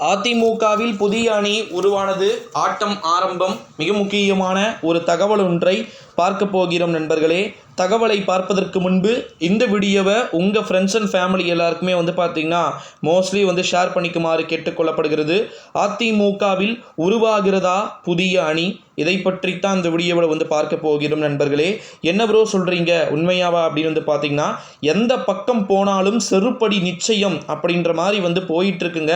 அதிமுகவில் புதிய அணி உருவானது ஆட்டம் ஆரம்பம் மிக முக்கியமான ஒரு தகவல் ஒன்றை பார்க்க போகிறோம் நண்பர்களே. தகவலை பார்ப்பதற்கு முன்பு இந்த வீடியோவை உங்கள் ஃப்ரெண்ட்ஸ் அண்ட் ஃபேமிலி எல்லாருக்குமே வந்து பார்த்தீங்கன்னா மோஸ்ட்லி வந்து ஷேர் பண்ணிக்குமாறு கேட்டுக்கொள்ளப்படுகிறது. அதிமுகவில் உருவாகிறதா புதிய அணி? இதை பற்றித்தான் இந்த வீடியோவில் வந்து பார்க்க போகிறோம் நண்பர்களே. என்ன ப்ரோ சொல்கிறீங்க உண்மையாவா? அப்படின்னு வந்து பார்த்தீங்கன்னா எந்த பக்கம் போனாலும் செருப்படி நிச்சயம் அப்படின்ற மாதிரி வந்து போயிட்டுருக்குங்க.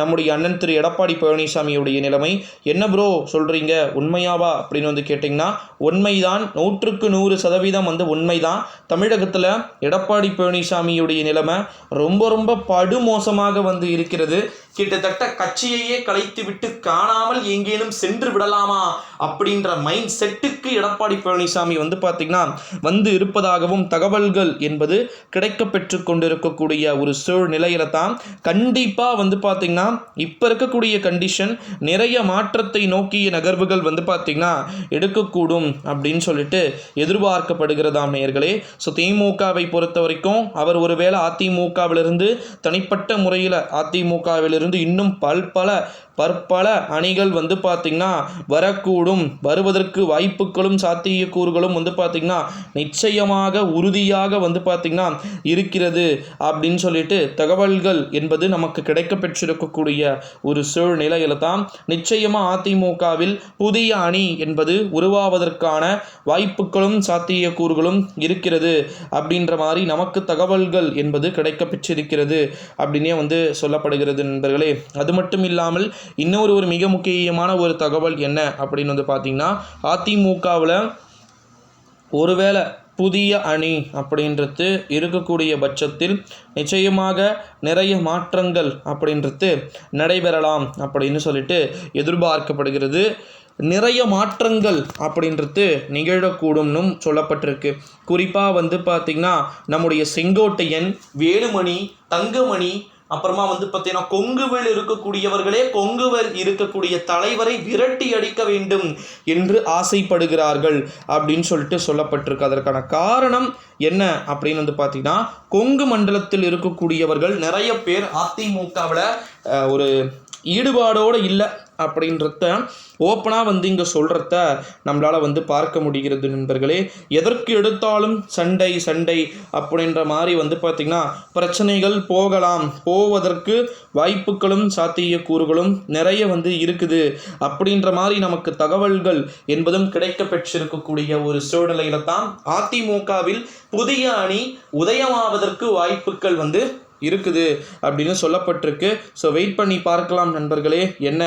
நம்முடைய அண்ணன் திரு எடப்பாடி பழனிசாமியுடைய நிலைமை. என்ன ப்ரோ சொல்கிறீங்க உண்மையாவா? அப்படின்னு வந்து கேட்டிங்கன்னா உண்மைதான். நூற்றுக்கு நூறு சதவீதம் வந்து உண்மைதான். தமிழகத்தில் எடப்பாடி பழனிசாமியுடைய நிலைமை ரொம்ப ரொம்ப படுமோசமாக வந்து இருக்கிறது. கிட்டத்தட்ட கட்சியையே கலைத்து விட்டு காணாமல் எங்கேனும் சென்று விடலாமா அப்படின்ற மைண்ட் செட்டுக்கு எடப்பாடி பழனிசாமி வந்து பார்த்திங்கன்னா வந்து இருப்பதாகவும் தகவல்கள் என்பது கிடைக்க பெற்று கொண்டிருக்கக்கூடிய ஒரு சூழ்நிலையில தான் கண்டிப்பாக வந்து பார்த்திங்கன்னா இப்போ இருக்கக்கூடிய கண்டிஷன் நிறைய மாற்றத்தை நோக்கிய நகர்வுகள் வந்து பார்த்திங்கன்னா எடுக்கக்கூடும் அப்படின்னு சொல்லிட்டு எதிர்பார்க்கப்படுகிறதாம் நேயர்களே. ஸோ திமுகவை பொறுத்த வரைக்கும் அவர் ஒருவேளை அதிமுகவிலிருந்து தனிப்பட்ட முறையில் அதிமுகவிலிருந்து இன்னும் பல்பல பற்பல அணிகள் வந்து பார்த்திங்கன்னா வரக்கூடும். வருவதற்கு வாய்ப்புகளும் சாத்தியக்கூறுகளும் வந்து பார்த்திங்கன்னா நிச்சயமாக உறுதியாக வந்து பார்த்திங்கன்னா இருக்கிறது அப்படின்னு சொல்லிட்டு தகவல்கள் என்பது நமக்கு கிடைக்க பெற்றிருக்கக்கூடிய ஒரு சூழ்நிலையில் தான் நிச்சயமாக அதிமுகவில் புதிய அணி என்பது உருவாவதற்கான வாய்ப்புகளும் சாத்தியக்கூறுகளும் இருக்கிறது அப்படின்ற மாதிரி நமக்கு தகவல்கள் என்பது கிடைக்க பெற்றிருக்கிறது அப்படின்னே வந்து சொல்லப்படுகிறது நண்பர்களே அது மட்டும் இல்லாமல் இன்னொரு ஒரு மிக முக்கியமான ஒரு தகவல் என்ன அப்படின்னு வந்து பார்த்தீங்கன்னா அதிமுகவில் ஒருவேளை புதிய அணி அப்படின்றது இருக்கக்கூடிய பட்சத்தில் நிச்சயமாக நிறைய மாற்றங்கள் அப்படின்றது நடைபெறலாம் அப்படின்னு சொல்லிட்டு எதிர்பார்க்கப்படுகிறது. நிறைய மாற்றங்கள் அப்படின்றது நிகழக்கூடும்னும் சொல்லப்பட்டிருக்கு. குறிப்பாக வந்து பார்த்திங்கன்னா நம்முடைய செங்கோட்டையன் வேலுமணி தங்கமணி அப்புறமா வந்து பார்த்தீங்கன்னா கொங்குவில் இருக்கக்கூடியவர்களே கொங்குவில் இருக்கக்கூடிய தலைவரை விரட்டி அடிக்க வேண்டும் என்று ஆசைப்படுகிறார்கள் அப்படின்னு சொல்லிட்டு சொல்லப்பட்டிருக்கு. அதற்கான காரணம் என்ன அப்படின்னு வந்து பார்த்தீங்கன்னா கொங்கு மண்டலத்தில் இருக்கக்கூடியவர்கள் நிறைய பேர் அதிமுகவில் ஒரு ஈடுபாடோடு இல்லை அப்படின்றத ஓப்பனாக வந்து இங்கே சொல்கிறத நம்மளால் வந்து பார்க்க முடிகிறது நண்பர்களே. எதற்கு எடுத்தாலும் சண்டை சண்டை அப்படின்ற மாதிரி வந்து பார்த்திங்கன்னா பிரச்சனைகள் போகலாம். போவதற்கு வாய்ப்புகளும் சாத்தியக்கூறுகளும் நிறைய வந்து இருக்குது. அப்படின்ற மாதிரி நமக்கு தகவல்கள் என்பதும் கிடைக்க பெற்றிருக்கக்கூடிய ஒரு சூழ்நிலையில தான் அதிமுகவில் புதிய அணி உதயமாவதற்கு வாய்ப்புகள் வந்து இருக்குது அப்படின்னு சொல்லப்பட்டிருக்கு. ஸோ வெயிட் பண்ணி பார்க்கலாம் நண்பர்களே என்ன